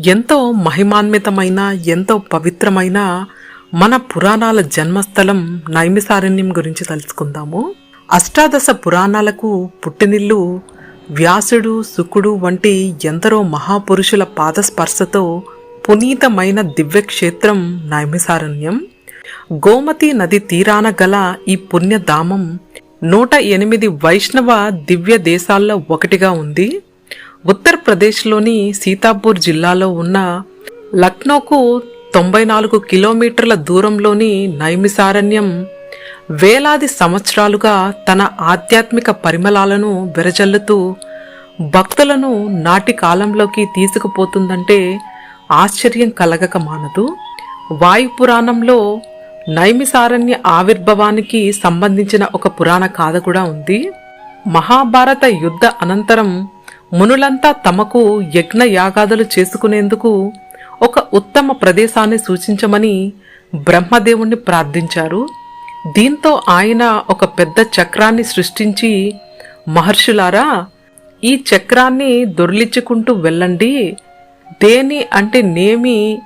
ఎంతో మహిమాన్వితమైన ఎంతో పవిత్రమైన మన పురాణాల జన్మస్థలం నైమిసారణ్యం గురించి తెలుసుకుందాము అష్టాదశ పురాణాలకు పుట్టినిల్లు వ్యాసుడు శుకుడు వంటి ఎందరో మహాపురుషుల పాదస్పర్శతో పునీతమైన దివ్యక్షేత్రం నైమిసారణ్యం. గోమతి నది తీరాన గల ఈ పుణ్యధామం నూట ఎనిమిది వైష్ణవ దివ్య దేశాల్లో ఒకటిగా ఉంది. ఉత్తరప్రదేశ్లోని సీతాపూర్ జిల్లాలో ఉన్న లక్నోకు తొంభై నాలుగు కిలోమీటర్ల దూరంలోని నైమిసారణ్యం వేలాది సంవత్సరాలుగా తన ఆధ్యాత్మిక పరిమళాలను విరజల్లుతూ భక్తులను నాటి కాలంలోకి తీసుకుపోతుందంటే ఆశ్చర్యం కలగక మానదు. వాయుపురాణంలో నైమిసారణ్య ఆవిర్భవానికి సంబంధించిన ఒక పురాణ కాథ కూడా ఉంది. మహాభారత యుద్ధ అనంతరం మునులంతా తమకు యజ్ఞ యాగాదులు చేసుకునేందుకు ఒక ఉత్తమ ప్రదేశాన్ని సూచించమని బ్రహ్మదేవుణ్ణి ప్రార్థించారు. దీంతో ఆయన ఒక పెద్ద చక్రాన్ని సృష్టించి మహర్షులారా ఈ చక్రాన్ని దొర్లించుకుంటూ వెళ్ళండి. దేని అంటే నేమి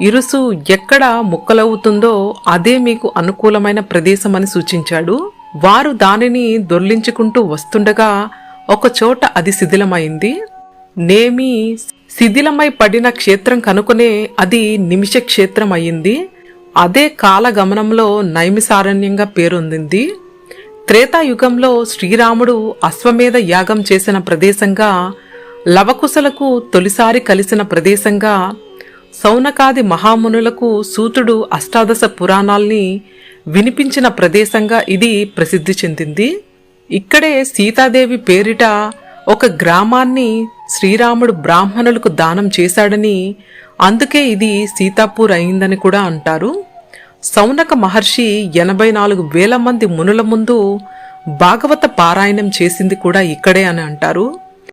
ఇరుసు ఎక్కడ ముక్కలవుతుందో అదే మీకు అనుకూలమైన ప్రదేశం అని సూచించాడు. వారు దానిని దొర్లించుకుంటూ వస్తుండగా ఒకచోట అది శిథిలమైంది. నేమి శిథిలమై పడిన క్షేత్రం కనుకొనే అది నిమిష క్షేత్రం అయింది అదే కాలగమనంలో నైమిసారణ్యంగా పేరొందింది. త్రేతాయుగంలో శ్రీరాముడు అశ్వమేధ యాగం చేసిన ప్రదేశంగా లవకుశలకు తొలిసారి కలిసిన ప్రదేశంగా సౌనకాది మహామునులకు సూతుడు అష్టాదశ పురాణాల్ని వినిపించిన ప్రదేశంగా ఇది ప్రసిద్ధి చెందింది. ఇక్కడే సీతాదేవి పేరిట ఒక గ్రామాన్ని శ్రీరాముడు బ్రాహ్మణులకు దానం చేశాడని అందుకే ఇది సీతాపూర్ అయిందని కూడా అంటారు. సౌనక మహర్షి ఎనభై నాలుగు వేల మంది మునుల ముందు భాగవత పారాయణం చేసింది కూడా ఇక్కడే అని అంటారు.